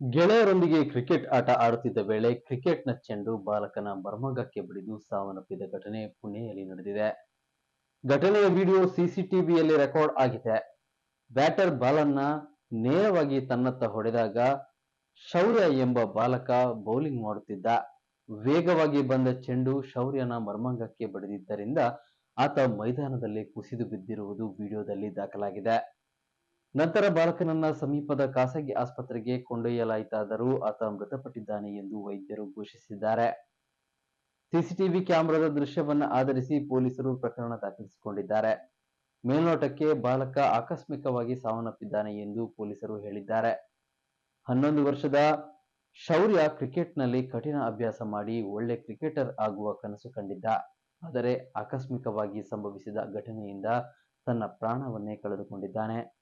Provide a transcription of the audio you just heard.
ಗೆಳೆಯರೊಂದಿಗೆ ಕ್ರಿಕೆಟ್ ಆಟ ಆಡುತ್ತಿದ್ದ ವೇಳೆ ಕ್ರಿಕೆಟ್ನ ಚೆಂಡು ಬಾಲಕನ ಮರ್ಮಗಕ್ಕೆ ಬಡಿದು ಸಾವನ್ನಪ್ಪಿದ ಘಟನೆ ಪುಣೆಯಲ್ಲಿ ನಡೆದಿದೆ. ಘಟನೆಯ ವಿಡಿಯೋ ಸಿಸಿಟಿವಿಯಲ್ಲಿ ರೆಕಾರ್ಡ್ ಆಗಿದೆ. ಬ್ಯಾಟರ್ ಬಾಲನ್ನ ನೇರವಾಗಿ ತನ್ನತ್ತ ಹೊಡೆದಾಗ ಶೌರ್ಯ ಎಂಬ ಬಾಲಕ ಬೌಲಿಂಗ್ ಮಾಡುತ್ತಿದ್ದ. ವೇಗವಾಗಿ ಬಂದ ಚೆಂಡು ಶೌರ್ಯನ ಮರ್ಮಂಗಕ್ಕೆ ಬಡಿದಿದ್ದರಿಂದ ಆತ ಮೈದಾನದಲ್ಲಿ ಕುಸಿದು ಬಿದ್ದಿರುವುದು ವಿಡಿಯೋದಲ್ಲಿ ದಾಖಲಾಗಿದೆ. ನಂತರ ಬಾಲಕನನ್ನ ಸಮೀಪದ ಖಾಸಗಿ ಆಸ್ಪತ್ರೆಗೆ ಕೊಂಡೊಯ್ಯಲಾಯಿತಾದರೂ ಆತ ಮೃತಪಟ್ಟಿದ್ದಾನೆ ಎಂದು ವೈದ್ಯರು ಘೋಷಿಸಿದ್ದಾರೆ. ಸಿಸಿಟಿವಿ ಕ್ಯಾಮೆರಾದ ದೃಶ್ಯವನ್ನ ಆಧರಿಸಿ ಪೊಲೀಸರು ಪ್ರಕರಣ ದಾಖಲಿಸಿಕೊಂಡಿದ್ದಾರೆ. ಮೇಲ್ನೋಟಕ್ಕೆ ಬಾಲಕ ಆಕಸ್ಮಿಕವಾಗಿ ಸಾವನ್ನಪ್ಪಿದ್ದಾನೆ ಎಂದು ಪೊಲೀಸರು ಹೇಳಿದ್ದಾರೆ. ಹನ್ನೊಂದು ವರ್ಷದ ಶೌರ್ಯ ಕ್ರಿಕೆಟ್ನಲ್ಲಿ ಕಠಿಣ ಅಭ್ಯಾಸ ಮಾಡಿ ಒಳ್ಳೆ ಕ್ರಿಕೆಟರ್ ಆಗುವ ಕನಸು ಕಂಡಿದ್ದ. ಆದರೆ ಆಕಸ್ಮಿಕವಾಗಿ ಸಂಭವಿಸಿದ ಘಟನೆಯಿಂದ ತನ್ನ ಪ್ರಾಣವನ್ನೇ ಕಳೆದುಕೊಂಡಿದ್ದಾನೆ.